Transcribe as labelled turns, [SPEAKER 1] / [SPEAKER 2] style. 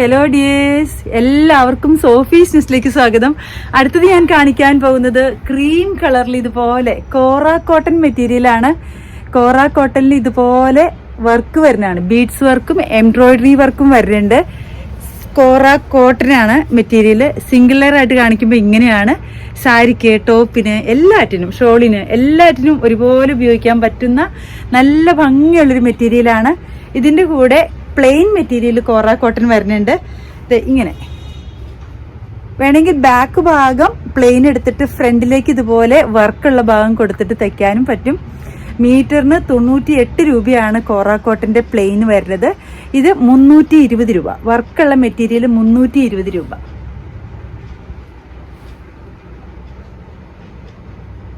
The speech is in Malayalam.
[SPEAKER 1] ഹലോ ഡിയേഴ്സ് എല്ലാവർക്കും സോഫീസ് ന്യൂസിലേക്ക് സ്വാഗതം. അടുത്തത് ഞാൻ കാണിക്കാൻ പോകുന്നത് ക്രീം കളറിൽ ഇതുപോലെ കോറ കോട്ടൺ മെറ്റീരിയലാണ് കോറ കോട്ടണിൽ ഇതുപോലെ വർക്ക് വരുന്നതാണ്. ബീഡ്സ് വർക്കും എംബ്രോയിഡറി വർക്കും വരുന്നുണ്ട്. കോറ കോട്ടൺ ആണ് മെറ്റീരിയൽ ലെയർ ആയിട്ട് കാണിക്കുമ്പോൾ ഇങ്ങനെയാണ്. സാരിക്ക് ടോപ്പിന് എല്ലാറ്റിനും ഷോളിന് എല്ലാറ്റിനും ഒരുപോലെ ഉപയോഗിക്കാൻ പറ്റുന്ന നല്ല ഭംഗിയുള്ളൊരു മെറ്റീരിയലാണ് ഇതിന്റെ കൂടെ പ്ലെയിൻ മെറ്റീരിയൽ കോറ കോട്ടൺ വരുന്നുണ്ട്. ഇങ്ങനെ. വേണമെങ്കിൽ ബാക്ക് ഭാഗം പ്ലെയിൻ എടുത്തിട്ട് ഫ്രണ്ടിലേക്ക് ഇതുപോലെ വർക്കുള്ള ഭാഗം കൊടുത്തിട്ട് തയ്ക്കാനും പറ്റും. മീറ്ററിന് തൊണ്ണൂറ്റി എട്ട് രൂപയാണ് കോട്ടന്റെ പ്ലെയിൻ വരുന്നത്. ഇത് മുന്നൂറ്റി ഇരുപത് രൂപ വർക്കുള്ള മെറ്റീരിയൽ മുന്നൂറ്റി ഇരുപത് രൂപ.